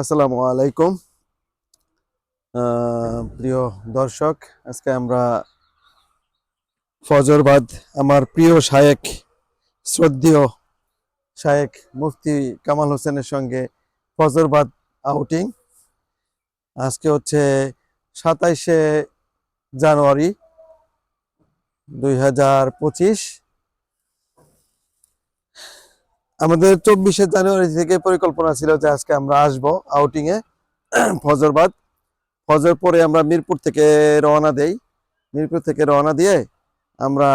আসসালামু আলাইকুম। প্রিয় দর্শক, আজকে আমরা ফজরবাদ আমার প্রিয় শায়েক, শ্রদ্ধেয় শায়েক মুফতি কামাল হোসেনের সঙ্গে ফজরবাদ আউটিং। আজকে হচ্ছে সাতাইশে জানুয়ারি দুই হাজার পঁচিশ। আমাদের চব্বিশে জানুয়ারি থেকে পরিকল্পনা ছিল যে আজকে আমরা আসব আউটিং এ ফজরবাদ। ফজর পরে আমরা মিরপুর থেকে রওনা দেই। মিরপুর থেকে রওনা দিয়ে আমরা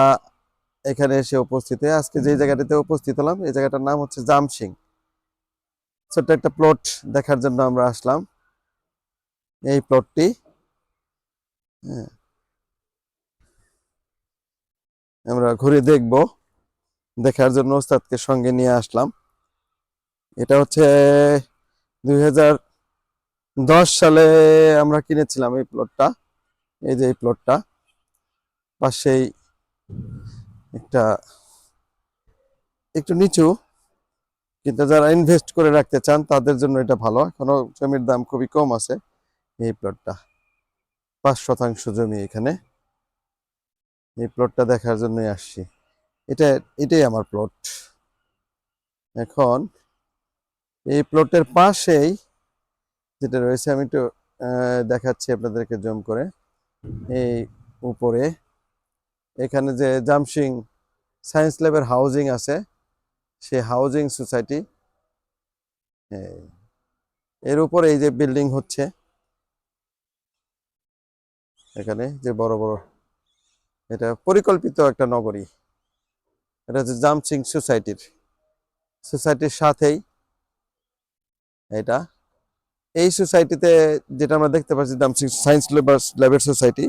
এখানে এসে উপস্থিত হই। আজকে যে জায়গাটাতে উপস্থিত হলাম, এই জায়গাটার নাম হচ্ছে জামসিং ছোট্ট একটা প্লট দেখার জন্য আমরা আসলাম। এই প্লটটি হ্যাঁ। আমরা ঘুরে দেখব। দেখার জন্য ওস্তাদকে সঙ্গে নিয়ে আসলাম। এটা হচ্ছে দুই হাজার দশ সালে আমরা কিনেছিলাম এই প্লটটা। এই যে এই প্লটটা, পাশেই একটা একটু নিচু, কিন্তু যারা ইনভেস্ট করে রাখতে চান, তাদের জন্য এটা ভালো। এখনও জমির দাম খুবই কম আছে এই প্লটটা। পাঁচ শতাংশ জমি এখানে। এই প্লটটা দেখার জন্যই আসছি। এটা, এটাই আমার প্লট এখন, এই প্লটের পাশেই যেটা রয়েছে, আমি একটু দেখাচ্ছি আপনাদেরকে জুম করে। এই উপরে, এখানে যে জামসিং সায়েন্স ল্যাবের হাউজিং আছে সেই হাউজিং সোসাইটি এর উপরে এই যে বিল্ডিং হচ্ছে, এখানে যে বড় বড়, এটা পরিকল্পিত একটা নগরী। এটা হচ্ছে জামসিং সোসাইটির সোসাইটির সাথেই এটা। এই সোসাইটিতে যেটা আমরা দেখতে পাচ্ছি জামসিং সায়েন্স লেবার ল্যাবের সোসাইটি,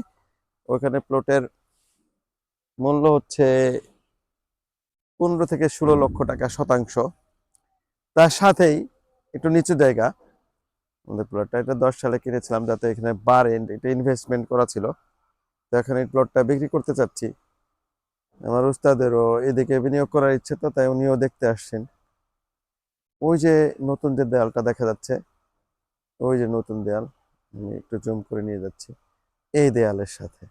ওখানে প্লটের মূল্য হচ্ছে পনেরো থেকে ষোলো লক্ষ টাকা শতাংশ। তার সাথেই একটু নিচু জায়গা, আমাদের প্লটটা, এটা দশ সালে কিনেছিলাম যাতে এখানে বার এন্ড, এটা ইনভেস্টমেন্ট করা ছিল। তো এখন এই প্লটটা বিক্রি করতে চাচ্ছি। আমার উস্তাদেরও এদিকে বিনিয়োগ করার ইচ্ছে তো, তাই উনিও দেখতে আসছেন। ওই যে নতুন যে দেয়ালটা দেখা যাচ্ছে, ওই যে নতুন দেয়াল, আমি একটু জুম করে নিয়ে যাচ্ছি, এই দেয়ালের সাথে।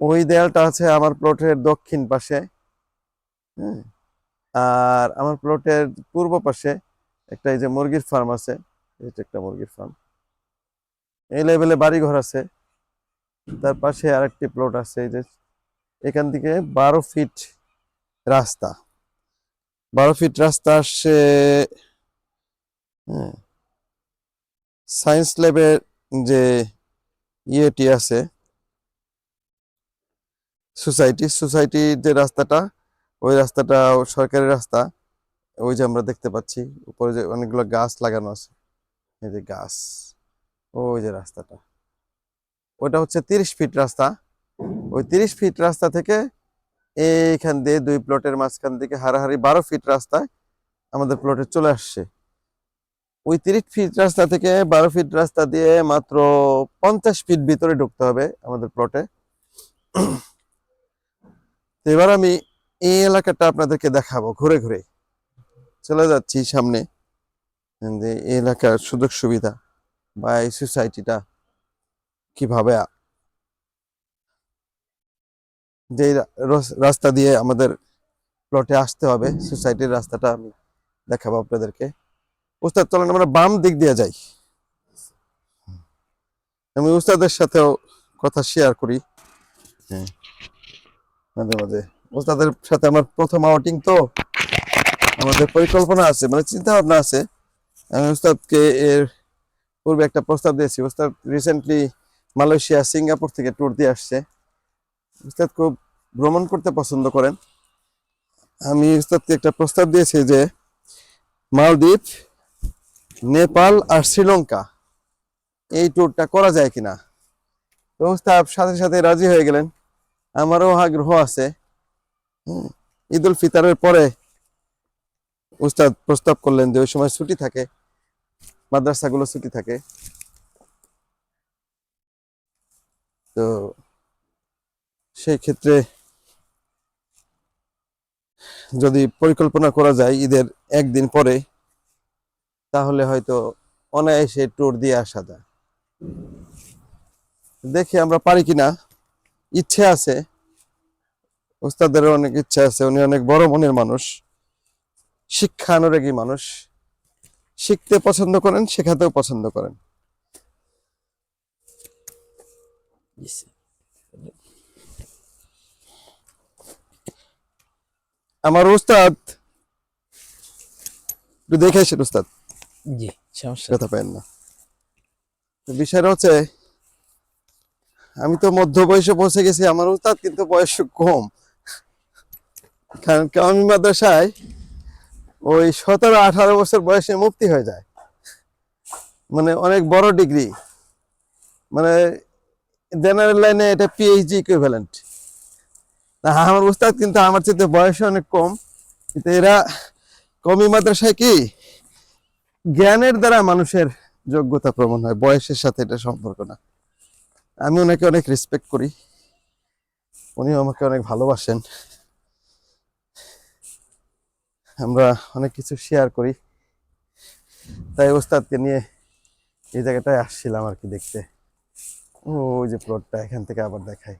ওই দেয়ালটা আছে আমার প্লটের দক্ষিণ পাশে হ্যাঁ? আর আমার প্লটের পূর্ব পাশে একটা এই যে মুরগির ফার্ম আছে এটা একটা মুরগির ফার্ম এই লেভেলে বাড়িঘর আছে। তার পাশে আরেকটি প্লট আছে, এই যে এখান থেকে বারো ফিট রাস্তা। বারো ফিট রাস্তা আসছে সায়েন্স ল্যাবের যে ইয়েটি আছে সোসাইটি সোসাইটির যে রাস্তাটা, ওই রাস্তাটা সরকারি রাস্তা, ওই যে আমরা দেখতে পাচ্ছি, উপরে যে অনেকগুলো গাছ লাগানো আছে, এই যে গাছ, ওই যে রাস্তাটা। ওইটা হচ্ছে তিরিশ ফিট রাস্তা। ওই তিরিশ ফিট রাস্তা থেকে এইখান দিয়ে দুই প্লটের মাঝখান থেকে হারাহারি বারো ফিট রাস্তায় আমাদের প্লটে চলে আসছে। ওই তিরিশ ফিট রাস্তা থেকে বারো ফিট রাস্তা দিয়ে মাত্র পঞ্চাশ ফিট ভিতরে ঢুকতে হবে আমাদের প্লটে। তো এবার আমি এই এলাকাটা আপনাদেরকে দেখাবো ঘুরে ঘুরে। চলে যাচ্ছি সামনে। যে এই এলাকার সুযোগ সুবিধা বা এই সোসাইটিটা কীভাবে যে রাস্তা দিয়ে আমাদের প্লটে আসতে হবে সোসাইটির রাস্তাটা আমি দেখাবো আপনাদেরকে। উস্তাদ চলেন আমরা বাম দিক দিয়ে যাই। আমি উস্তাদের সাথেও কথা শেয়ার করি। হ্যাঁ মাঝে মাঝে। উস্তাদের সাথে আমার প্রথম আউটিং তো। আমাদের পরিকল্পনা আছে মানে চিন্তা ভাবনা আছে। আমি উস্তাদকে এর পূর্বে একটা প্রস্তাব দিয়েছি। উস্তাদ রিসেন্টলি মালয়েশিয়া, সিঙ্গাপুর থেকে ট্যুর দিয়ে আসছে। উস্তাদ খুব ভ্রমণ করতে পছন্দ করেন। আমি উস্তাদকে একটা প্রস্তাব দিয়েছি যে মালদ্বীপ, নেপাল আর শ্রীলঙ্কা, এই ট্যুরটা করা যায় কিনা? তো উস্তাদ সাথে সাথে রাজি হয়ে গেলেন। আমারও আগ্রহ আছে। ঈদ উল ফিতরের পরে উস্তাদ প্রস্তাব করলেন যে ওই সময় ছুটি থাকে, মাদ্রাসাগুলো ছুটি থাকে। তো সেই ক্ষেত্রে যদি পরিকল্পনা করা যায় ঈদের একদিন পরে, তাহলে হয়তো অনায়াসে ট্যুর দিয়ে আসা যায়। দেখি আমরা পারি কিনা। ইচ্ছে আছে। ওস্তাদের অনেক ইচ্ছা আছে। উনি অনেক বড় মনের মানুষ। শিক্ষা অনুরাগী মানুষ। শিখতে পছন্দ করেন, শেখাতেও পছন্দ করেন জি স্যার আমার উস্তাদ একটু দেখে আসেন উস্তাদ জি সমস্যা কথা পারেন না। তো বিষয়টা হচ্ছে আমি তো মধ্য বয়সে পৌঁছে গেছি আমার উস্তাদ কিন্তু বয়স কম। কারণ কামি মাদ্রাসায় ওই সতেরো আঠারো বছর বয়সে মুক্তি হয়ে যায়। মানে অনেক বড় ডিগ্রি মানে জেনারেল লাইনে এটা পিএইচডি ইকুইভ্যালেন্ট আমার উস্তাদ কিন্তু আমার চেয়ে বয়স অনেক কম, কিন্তু এরা কমি মাদ্রাসায় কি জ্ঞানের দ্বারা মানুষের যোগ্যতা প্রমাণ হয়, বয়সের সাথে এটা সম্পর্ক না। আমি ওনাকে অনেক রেসপেক্ট করি, উনিও আমাকে অনেক ভালোবাসেন। আমরা অনেক কিছু শেয়ার করি। তাই ওস্তাদকে নিয়ে এই জায়গাটায় আসছিলাম আর কি দেখতে। ওই যে প্লটটা এখান থেকে আবার দেখাই।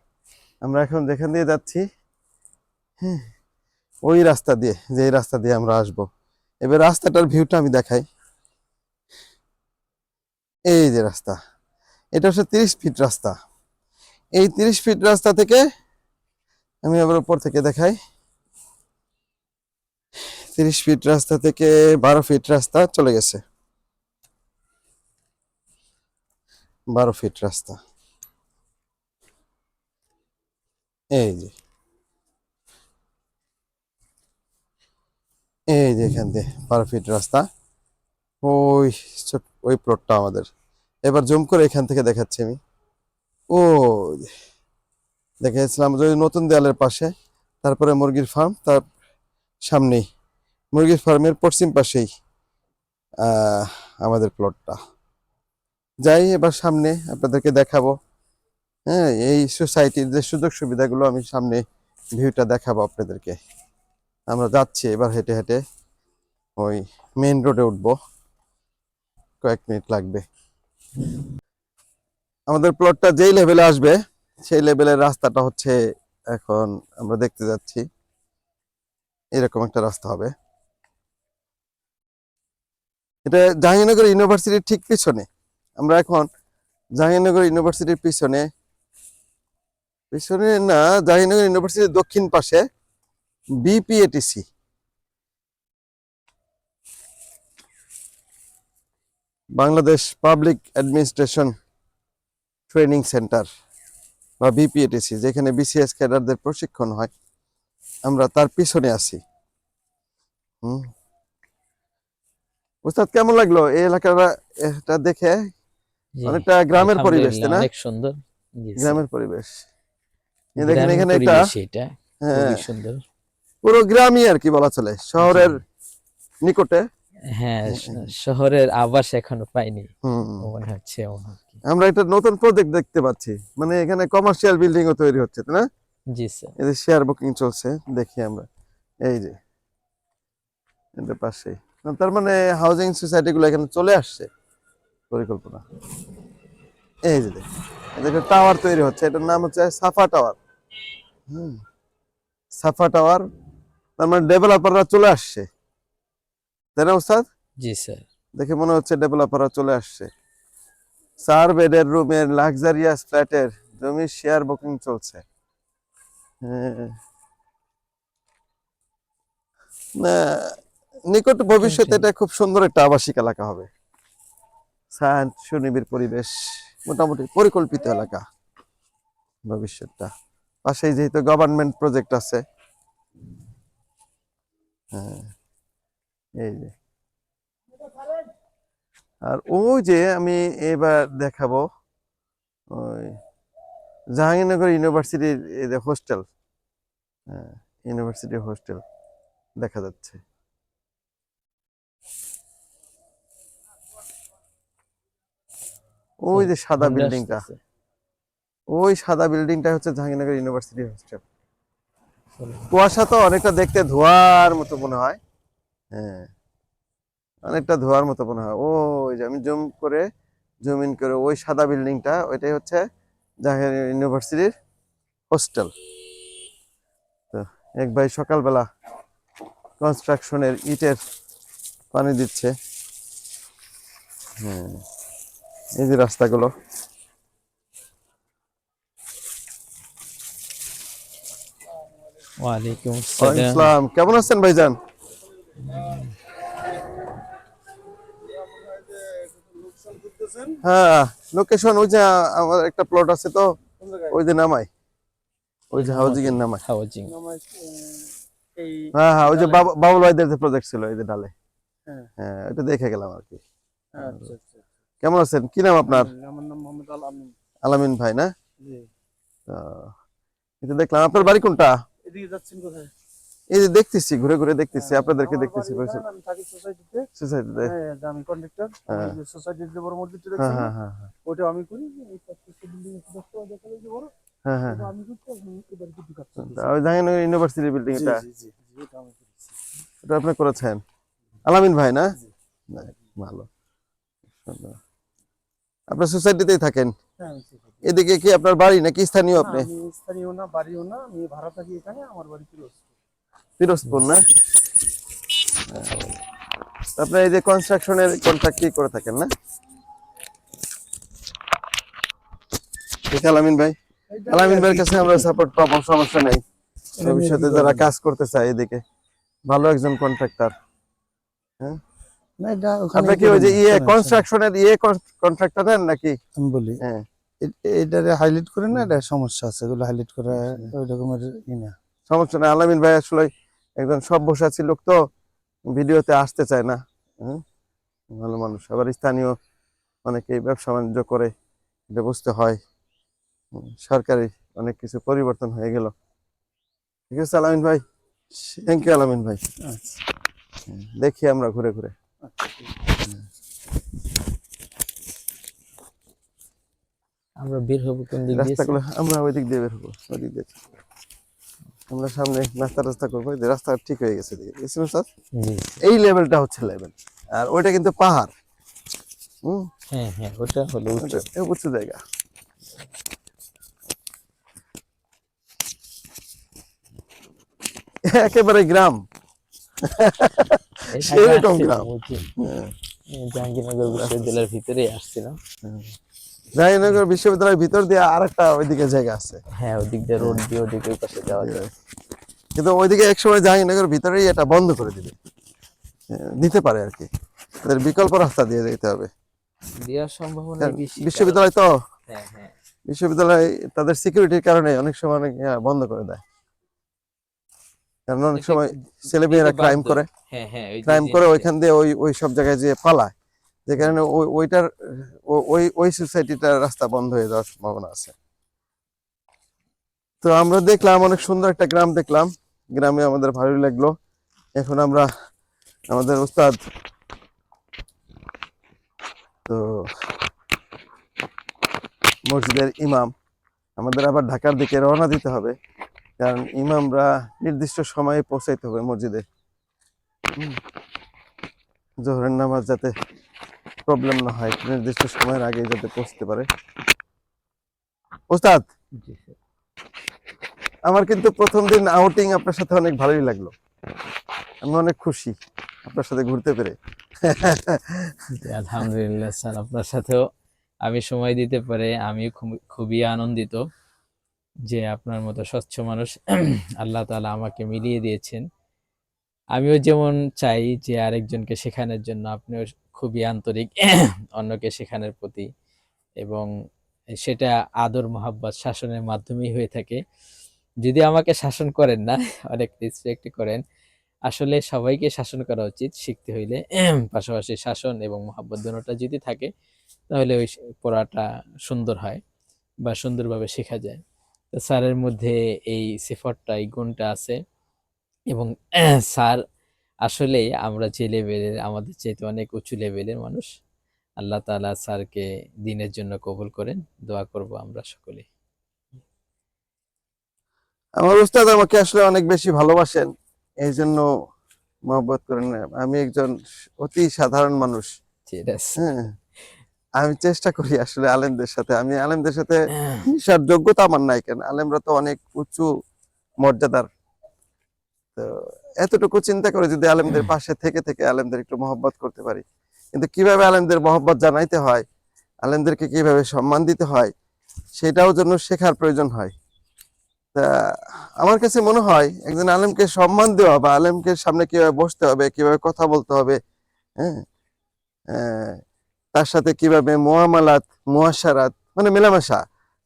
আমরা এখন যেখান দিয়ে যাচ্ছি হ্যাঁ ওই রাস্তা দিয়ে যে রাস্তা দিয়ে আমরা আসব। এবার রাস্তাটার ভিউটা আমি দেখাই। এই যে রাস্তা, এটা হচ্ছে তিরিশ ফিট রাস্তা। এই তিরিশ ফিট রাস্তা থেকে আমি আবার উপর থেকে দেখাই। তিরিশ ফিট রাস্তা থেকে বারো ফিট রাস্তা চলে গেছে। বারো ফিট রাস্তা। এই যে। এই যে এখান দিয়ে বারো ফিট রাস্তা। ওই ওই প্লটটা আমাদের। এবার জুম করে এখান থেকে দেখাচ্ছি আমি। ও দেখাচ্ছিলাম যে নতুন দেয়ালের পাশে, তারপরে মুরগির ফার্ম তার সামনেই। মুরগির ফার্মের পশ্চিম পাশেই আমাদের প্লটটা যাই, এবার সামনে আপনাদেরকে দেখাবো। হ্যাঁ এই সোসাইটির যে সুযোগ সুবিধাগুলো আমি সামনে ভিউটা দেখাবো আপনাদেরকে। আমরা যাচ্ছি, এবার হেঁটে হেঁটে ওই মেইন রোডে উঠবো। কয়েক মিনিট লাগবে। আমাদের প্লটটা যেই লেভেলে আসবে, সেই লেভেলের রাস্তাটা হচ্ছে এখন আমরা দেখতে যাচ্ছি। এরকম একটা রাস্তা হবে। এটা জাহাঙ্গীরনগর ইউনিভার্সিটির ঠিক পিছনে। আমরা এখন জাহাঙ্গীরনগর ইউনিভার্সিটির পিছনে পিছনে না জাহাঙ্গীরনগর ইউনিভার্সিটির দক্ষিণ পাশে BPATC Bangladesh public administration training centre বা বিপিএটিসি যেখানে বিসিএস ক্যাডারদের প্রশিক্ষণ হয়। আমরা তার পিছনে আছি। হুম। উস্তাদ কেমন লাগল? এই এলাকাটা এটা দেখে? অনেকটা গ্রামের পরিবেশ তাই না? অনেক সুন্দর। গ্রামের পরিবেশ। দেখেন এখানে একটা এটা হ্যাঁ। সুন্দর। পুরো গ্রামই আর কি বলা চলে। শহরের নিকটে। হ্যাঁ শহরের আবাস এখনও পাইনি। মনে হচ্ছে। আমরা একটা নতুন প্রজেক্ট দেখতে পাচ্ছি। মানে এখানে কমার্শিয়াল বিল্ডিং ও তৈরি হচ্ছে তাই না? জি স্যার। এই শেয়ার বুকিং চলছে দেখি আমরা। এই যে এটার পাশে তার মানে হাউজিং সোসাইটি গুলো এখানে চলে আসছে। পরিকল্পনা। এই যে দেখ একটা টাওয়ার তৈরি হচ্ছে। এটার নাম হচ্ছে সাফা টাওয়ার হুম। সাফা টাওয়ার তার মানে ডেভেলপাররা চলে আসছে। তাই না ওস্তাদ? জি স্যার। দেখে মনে হচ্ছে ডেভেলপাররা চলে আসছে। চার বেডের রুমের লাক্সারিয়াস ফ্ল্যাটের জমির শেয়ার বুকিং চলছে। হ্যাঁ। না নিকট ভবিষ্যতে এটা খুব সুন্দর একটা আবাসিক এলাকা হবে। শান্ত সুনিবিড় পরিবেশ মোটামুটি পরিকল্পিত এলাকা ভবিষ্যৎটা। পাশেই যেহেতু গভর্নমেন্ট প্রজেক্ট আছে। হ্যাঁ এই যে। আর ওই যে আমি এবার দেখাবো ওই জাহাঙ্গীরনগর ইউনিভার্সিটির এই যে হোস্টেল হ্যাঁ ইউনিভার্সিটি হোস্টেল দেখা যাচ্ছে। ওই যে সাদা বিল্ডিংটা। ওই সাদা বিল্ডিংটা হচ্ছে জাহাঙ্গীরনগর ইউনিভার্সিটি হোস্টেল কুয়াশা তো অনেকটা দেখতে ধোয়ার মতো মনে হয়। হ্যাঁ অনেকটা ধোয়ার মতো মনে হয়। ওই যে আমি জুম করে, জুম ইন করে ওই সাদা বিল্ডিংটা, ওইটাই হচ্ছে জাহাঙ্গীর ইউনিভার্সিটির হোস্টেল তো এক ভাই সকালবেলা কনস্ট্রাকশনের ইটের পানি দিচ্ছে। হ্যাঁ এই যে রাস্তাগুলো। ওয়ালাইকুম আসসালাম কেমন আছেন ভাইজান? হ্যাঁ লোকেশন ওই যে আমার একটা প্লট আছে তো ওই যে নামাই। ওই যে হাউজিং এর নামাই। হাউজিং। হ্যাঁ হ্যাঁ ওই যে বাবুল ভাইদের যে প্রজেক্ট ছিল এই যে ডালে। হ্যাঁ। হ্যাঁ ওটা দেখে গেলাম আর কি। আচ্ছা আচ্ছা। কেমন আছেন? কি নাম আপনার? আমার নাম মোহাম্মদ আল আমিন আলামিন ভাই না? জি। তো, এটা দেখলাম। আপনার বাড়ি কোনটা? এদিকে যাচ্ছেন কোথায়? এই যে দেখতেছি ঘুরে ঘুরে দেখতেছি আপনাদেরকে আমার দেখতেছি আমি থাকি সোসাইটিতে সোসাইটিতে হ্যাঁ আমি কন্ডাক্টর হ্যাঁ। সোসাইটির যে বড় মসজিদটা হ্যাঁ দেখছেন হ্যাঁ হ্যাঁ হ্যাঁ। ওটা আমি করি এই প্রত্যেকটা বিল্ডিং এ দশটা দেখা যায় যে বড়। হ্যাঁ হ্যাঁ আমি করতে আমি এবার কিছু কাজ করতেছি। তা ইউনিভার্সিটি বিল্ডিং এটা জি, জি, জি, এটা আমি করেছি। এটা আপনি করেছেন? আলামিন ভাই না? ভালো। আপনার সোসাইটিতেই থাকেন? হ্যাঁ, আমি। এদিকে কি আপনার বাড়ি নাকি স্থানীয় আপনি? স্থানীয় না বাড়িও না আমি ভাড়া থাকি এখানে আমার বাড়ি ফিরোজপুর পিরোজপুর না? আপনার এই যে কনস্ট্রাকশনের কন্ট্রাক্ট কি করে থাকেন না? আলামিন ভাই আলামিন ভাইয়ের কাছে আমরা সাপোর্ট পাবো সমস্যা নেই। ভবিষ্যতে যারা কাজ করতে চায় এদিকে ভালো একজন কন্ট্রাক্টর না, এটা আপনি কি ওই যে ইয়ে কনস্ট্রাকশনের ইয়ে কন্ট্রাক্টর দেন নাকি? আমি বলি। হ্যাঁ। এটারে হাইলাইট করে না এটা সমস্যা আছে এগুলো হাইলাইট করা ওই রকমের ই না। সমস্যা নেই আলামিন ভাই আসলে একজন সভ্যসাচী লোক তো ভিডিওতে আসতে চায় না। হুম? ভালো মানুষ আবার স্থানীয় অনেকে ব্যবসা বাণিজ্য করে এটা বুঝতে হয়। সরকারি অনেক কিছু পরিবর্তন হয়ে গেল। ঠিক আছে আলামিন ভাই? থ্যাংক ইউ আলামিন ভাই। আচ্ছা। দেখি আমরা ঘুরে ঘুরে। আমরা বের হব কোন দিক দিয়ে রাস্তাগুলো আমরা ওই দিক দিয়ে বের হব ওই দিক দিয়ে। আমরা সামনে নাস্তা টাস্তা করব রাস্তা ঠিক হয়ে গেছে স্যার? এই লেভেলটা হচ্ছে লেভেল আর ওইটা কিন্তু পাহাড়। হুম? হ্যাঁ হ্যাঁ ওটা হলো উচ্চ। জায়গা। একেবারে গ্রাম। সেরকম গ্রাম। ওই যে, জাহাঙ্গীরনগর বিশ্ববিদ্যালয়ের ভিতরেই আসছিলাম জাহাঙ্গীরনগর বিশ্ববিদ্যালয়ের ভিতর দিয়ে আরেকটা ওইদিকে জায়গা আছে। হ্যাঁ ওদিক দিয়ে রোড দিয়ে ওদিকে ওই পাশে যাওয়া যায়। কিন্তু ওইদিকে একসময় জাহাঙ্গীরনগর ভিতরেই এটা বন্ধ করে দিবে। দিতে পারে আর কি। তাদের বিকল্প রাস্তা দিয়ে যেতে হবে। দেওয়ার সম্ভাবনা বেশি বিশ্ববিদ্যালয় তো। হ্যাঁ হ্যাঁ। বিশ্ববিদ্যালয় তাদের সিকিউরিটির কারণে অনেক সময় অনেক বন্ধ করে দেয়। কারণ অনেক সময় ছেলে মেয়েরা ক্রাইম করে। হ্যাঁ হ্যাঁ ক্রাইম করে ওইখান দিয়ে ওই ওই সব জায়গায় যেয়ে পালায়। যে কারণে ওই ওইটার ওই ওই সোসাইটিটার রাস্তা বন্ধ হয়ে যাওয়ার সম্ভাবনা আছে। তো আমরা দেখলাম, অনেক সুন্দর একটা গ্রাম দেখলাম। গ্রামে আমাদের ভালোই লাগল। এখন আমরা আমাদের উস্তাদ তো মসজিদের ইমাম। আমাদের আবার ঢাকার দিকে রওনা দিতে হবে। কারণ ইমামরা নির্দিষ্ট সময়ে পৌঁছাইতে হবে মসজিদে। জোহরের নামাজ যাতে প্রবলেম না হয় নির্দিষ্ট সময়ের আগে যাতে পৌঁছতে পারে। ওস্তাদ! আমার কিন্তু প্রথম দিন আউটিং আপনার সাথে অনেক ভালোই লাগল। আমি অনেক খুশি আপনার সাথে ঘুরতে পেরে। আলহামদুলিল্লাহ স্যার আপনার সাথেও আমি সময় দিতে পারে আমি খুবই আনন্দিত যে আপনার মতো স্বচ্ছ মানুষ আল্লাহ তাআলা আমাকে মিলিয়ে দিয়েছেন। আমিও যেমন চাই যে আরেকজনকে শেখানোর জন্য আপনিও খুবই আন্তরিক অন্যকে শেখানোর প্রতি এবং সেটা আদর, মহাব্বত শাসনের মাধ্যমেই হয়ে থাকে। যদি আমাকে শাসন করেন না, অনেক রেসপেক্ট করেন, আসলে সবাইকে শাসন করা উচিত শিখতে হইলে। পাশাপাশি শাসন এবং মহাব্বত দুটোটা যদি থাকে, তাহলে ওই পড়াটা সুন্দর হয় বা সুন্দরভাবে শেখা যায়। তো স্যারের মধ্যে এই সিফারটা এই গুণটা আছে এবং স্যার আসলে আমরা যে লেভেলের আমাদের চাইতে অনেক উঁচু লেভেলের মানুষ। আল্লাহ তাআলা স্যারকে দিনের জন্য কবুল করেন। দোয়া করব আমরা সকলে আমার উস্তাদ আমাকে আসলে অনেক বেশি ভালোবাসেন। এই জন্য মহব্বত করেন। আমি একজন অতি সাধারণ মানুষ। ঠিক আছে। হ্যাঁ। আমি চেষ্টা করি আসলে আলেমদের সাথে। আমি আলেমদের সাথে মিশার যোগ্যতা আমার নাই কেন? আলেমরা তো অনেক উঁচু মর্যাদার। তো এতটুকু চিন্তা করে যদি আলেমদের পাশে থেকে থেকে আলেমদের একটু মহব্বত করতে পারি। কিন্তু কীভাবে আলেমদের মহব্বত জানাইতে হয় আলেমদেরকে কীভাবে সম্মান দিতে হয় সেটাও জন্য শেখার প্রয়োজন হয়। তা আমার কাছে মনে হয় একজন আলেমকে সম্মান দেওয়া বা আলেমকে সামনে কীভাবে বসতে হবে কীভাবে কথা বলতে হবে হ্যাঁ তার সাথে কীভাবে মোয়ামালাত মুয়াশারাত মানে মেলামেশা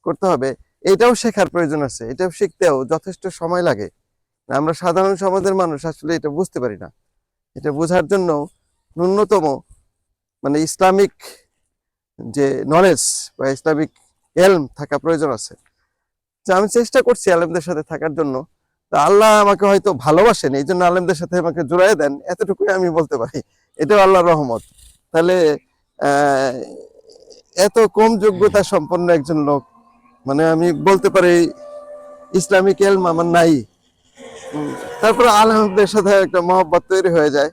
করতে হবে এটাও শেখার প্রয়োজন আছে এটাও শিখতেও যথেষ্ট সময় লাগে। আমরা সাধারণ সমাজের মানুষ আসলে এটা বুঝতে পারি না। এটা বোঝার জন্য ন্যূনতম মানে ইসলামিক যে নলেজ বা ইসলামিক এলম থাকা প্রয়োজন আছে। যে আমি চেষ্টা করছি আলেমদের সাথে থাকার জন্য। তা আল্লাহ আমাকে হয়তো ভালোবাসেন এই জন্য আলেমদের সাথে আমাকে জোড়াই দেন, এতটুকুই আমি বলতে পারি। এটাও আল্লাহর রহমত। তাহলে এত কম যোগ্যতা সম্পন্ন একজন লোক মানে আমি বলতে পারি, ইসলামিক এলম আমার নাই। তারপরে আলেমদের সাথে একটা মহব্বত তৈরি হয়ে যায়।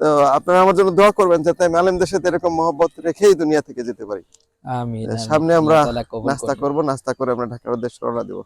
তো আপনারা আমার জন্য দোয়া করবেন যাতে আমি আলেমদের সাথে এরকম মহব্বত রেখেই দুনিয়া থেকে যেতে পারি। সামনে আমরা নাস্তা। করব নাস্তা করে আমরা ঢাকার উদ্দেশ্যে রওনা দেবো।